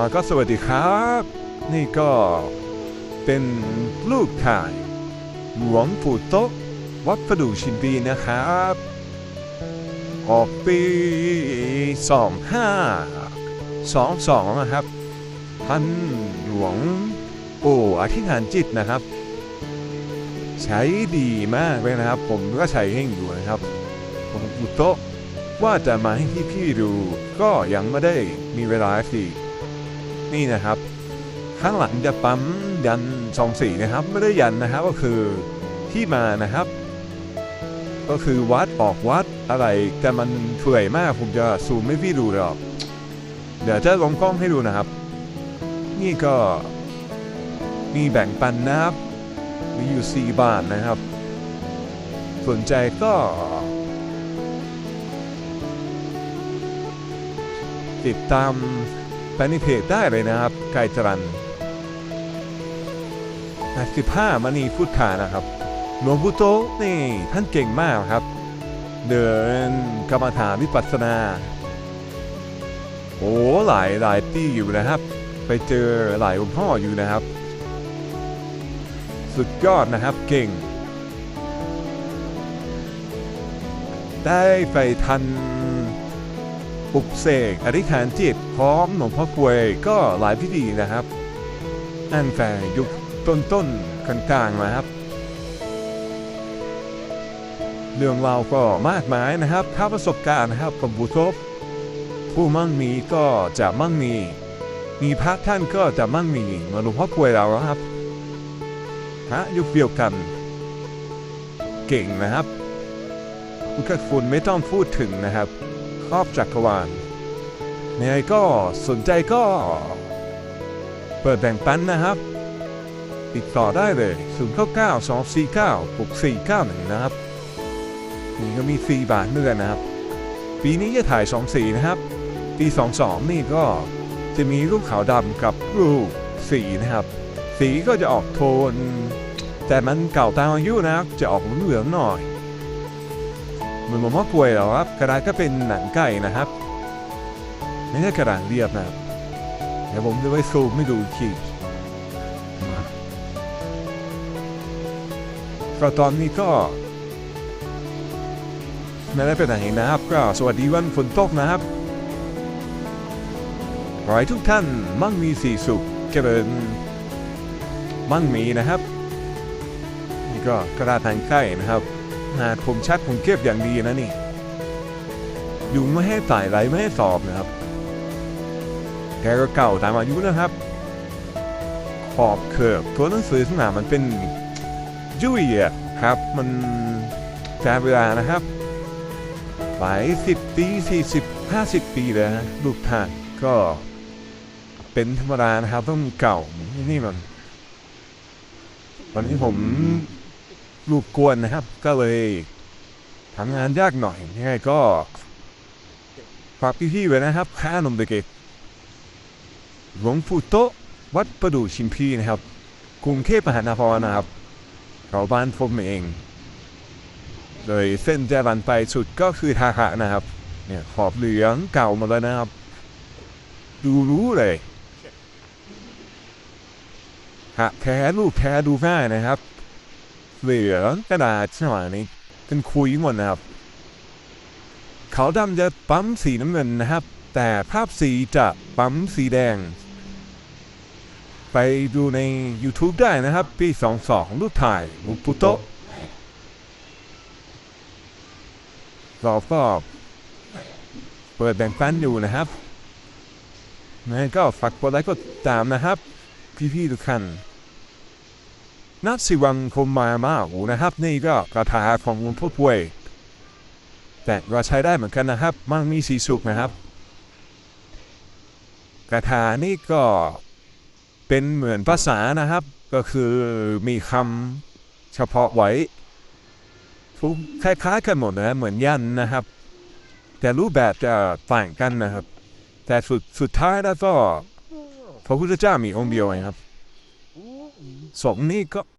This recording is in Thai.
่าก็สวัสดีครับ นี่ก็เป็นลูกถ่ายหลวงปู่โต๊ะวัดประดู่ชินปีนะครับ ออกปีสองห้าสองสองนะครับท่านหลวงปู่อธิษฐานจิตนะครับ ใช้ดีมากเลยนะครับ ผมก็ใช้ให้อยู่นะครับหลวงปู่โต๊ะว่าจะมาให้พี่ๆดู ก็ยังไม่ได้มีเวลาสิ นี่นะครับ ข้างหลังจะปั๊มยันสองสีนะครับไม่ได้ยันนะครับก็คือที่มานะครับ ก็คือวัดออกวัดอะไรแต่มันเผื่อยมากผมจะซูมไม่พี่ดูหรอก เดี๋ยวจะลงกล้องให้ดูนะครับ นี่ก็มีแบ่งปันนะครับมีอยู่ 4 บาทนะครับ สนใจก็ติดตาม ไปในเพจได้เลยนะครับ ไกายจรัน85มณีพุทธานะครับหลวงปู่โตนี่ท่านเก่งมากครับ เดินกรรมฐานวิปัสสนา โอ้หลายหลายที่อยู่นะครับ ไปเจอหลายหลวงพ่ออยู่นะครับ สุดยอดนะครับเก่ง ได้ไปทัน ปลุกเสกอธิษฐานจิตพร้อมหลวงพ่อกวยก็หลายพิธีนะครับตั้งแต่ยุคต้นๆกลางๆนะครับ เรื่องราวก็มากมายนะครับถ้าประสบการณ์นะครับกับบุตรผู้มั่งมีก็จะมั่งมี มีพระท่านก็จะมั่งมีเหมาหลวงพ่อกวยเราครับพระยุคเดียวกัน เก่งนะครับพุทธคุณไม่ต้องพูดถึงนะครับ รอบจักรวาลยังไงก็สนใจก็ เปิดแบ่งปันนะครับ ติดต่อได้เลย 0 9 9 2 4 9 6 4 9 1 นะครับ นี่ก็มี 4 บาทเมือนกันนะครับ ปีนี้จะถ่าย 2 สีนะครับ ปี 22 นี่ก็จะมีรูปขาวดำกับรูปสีนะครับ สีก็จะออกโทน แต่มันเก่าตามอายุนะครับ จะออกเหลืองหน่อย เหมือนหมอกล้วยเหรอครับกระดาษก็เป็นหนังไก่นะครับ ไม่ใช่กระดาษเรียบนะครับ เดี๋ยวผมจะไว้ซูมให้ดูอีกทีก็ตอนนี้ก็ไม่ได้ไปไหนนะครับ ก็สวัสดีวันฝนตกนะครับขอให้ทุกท่านมั่งมีสีสุขเจริญมั่งมีนะครับ นี่ก็กระดาษทางใกล้นะครับ หาผมชัดผมเก็บอย่างดีนะนี่ ยุงไม่ให้สายไรไม่ให้สอบนะครับ แกก็เก่าตามอายุนะครับ ขอบเขือบตัวหนังสือสนามมันเป็นยุ่ยอะครับ มันแกาเวลานะครับหลายสิบปีสี่สิบห้าสิบปีเลยนะลูกทางก็เป็นธรรมดานะครับต้องมีเก่านี่มันวันนี้ผม ลูกกวนนะครับ ก็เลยทำงานยากหน่อยยังไงก็ฝากพี่ๆไว้นะครับค่านมเด็กหลวงปู่โตวัดประดู่ชิมพีนะครับกรุงเทพมหานครนะครับเขาบ้านผมเองโดยเส้นจะรันไปสุดก็คือทาหะนะครับเนี่ยขอบเหลืองเก่ามดแล้วนะครับ ดูรู้เลยหะแท้รูปแท้ดูง่ายนะครับ เหลือกระดาษสมัยนี้เป็นคุยหมดนะครับเขาวดำจะปั๊มสีน้ำเงินนะครับ แต่ภาพสีจะปั๊มสีแดง ไปดูใน YouTube ได้นะครับ ปี 22 รูปถ่ายมุปุโตะเราก็เปิดแบ่งปันอยู่นะครับงั้นก็ฝากกดไลค์กดติดตามนะครับ พี่ๆทุกท่าน นับสิวังคมมามาอูนะครับนี่ก็กระถาของหลวงพ่อป่วยแต่ก็ใช้ได้เหมือนกันนะครับ มั่งมีสีสุกนะครับกระถานี่ก็เป็นเหมือนภาษานะครับ ก็คือมีคำเฉพาะไว้ทุกคล้ายๆกันหมดนะเหมือนยันนะครับ แต่รูปแบบจะต่างกันนะครับ แต่สุดสุดท้ายแล้วก็พระพุทธเจ้ามีองค์เดียวเองครับสงนี่ก็